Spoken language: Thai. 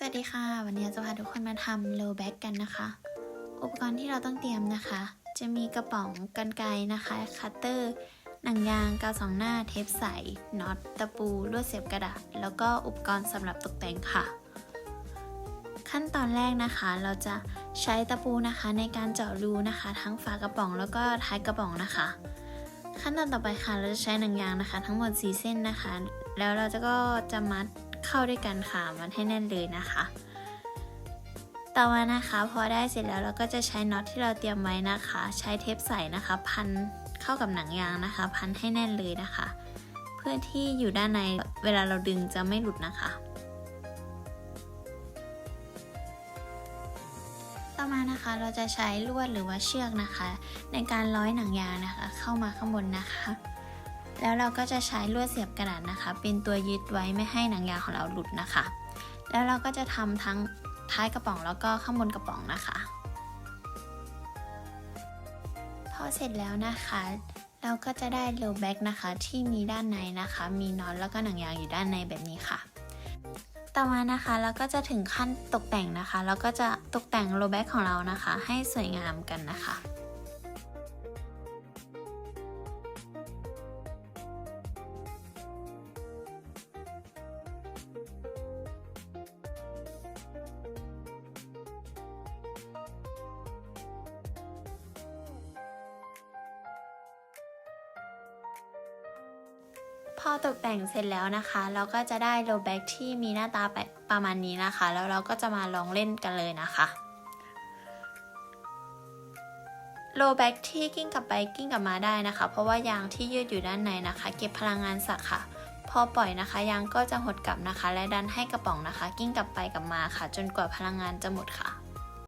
สวัสดีค่ะ วันนี้จะพาทุกคนมาทำโลแบ็กกันนะคะ อุปกรณ์ที่เราต้องเตรียมนะคะ จะมีกระป๋องกันไกรนะคะ คัตเตอร์ หนังยางกาวสองหน้า เทปใส น็อต ตะปู ลวดเสียบกระดาษ แล้วก็อุปกรณ์สำหรับตกแต่งค่ะ ขั้นตอนแรกนะคะ เราจะใช้ตะปูนะคะในการเจาะรูนะคะ ทั้งฝากระป๋องแล้วก็ท้ายกระป๋องนะคะ ขั้นตอนต่อไปค่ะ เราจะใช้หนังยางนะคะ ทั้งหมด 4 เส้นนะคะ แล้วเราจะก็จะมัด เข้าด้วยกันค่ะมัดให้แน่นเลยนะคะ ต่อมานะคะพอได้เสร็จแล้วเราก็จะใช้น็อตที่เราเตรียมไว้นะคะ ใช้เทปใสนะคะ พันเข้ากับหนังยางนะคะ พันให้แน่นเลยนะคะ เพื่อที่อยู่ด้านในเวลาเราดึงจะไม่หลุดนะคะต่อมานะคะเราจะใช้ลวดหรือว่าเชือกนะคะ ในการร้อยหนังยางนะคะ เข้ามาข้างบนนะคะ แล้วเราก็จะใช้ลวดเสียบกระดาษนะคะ เป็นตัวยึดไว้ไม่ให้หนังยางของเราหลุดนะคะ แล้วเราก็จะทำทั้งท้ายกระป๋องแล้วก็ข้างบนกระป๋องนะคะ พอเสร็จแล้วนะคะ เราก็จะได้โลแบ็กนะคะที่มีด้านในนะคะ มีน็อตแล้วก็หนังยางอยู่ด้านในแบบนี้ค่ะ ต่อมานะคะเราก็จะถึงขั้นตกแต่งนะคะแล้วก็จะตกแต่งโลแบ็กของเรานะคะ ให้สวยงามกันนะคะ พอตกแต่งเสร็จแล้วนะคะ เราก็จะได้โลแบ็กที่มีหน้าตาแบบประมาณนี้นะคะ แล้วเราก็จะมาลองเล่นกันเลยนะคะโลแบ็กที่กิ้งกลับไปกิ้งกลับมาได้นะคะ เพราะว่ายางที่ยืดอยู่ด้านในนะคะ เก็บพลังงานสักค่ะ พอปล่อยนะคะยางก็จะหดกลับนะคะ และดันให้กระป๋องนะคะ กิ้งกลับไปกลับมาค่ะ จนกว่าพลังงานจะหมดค่ะ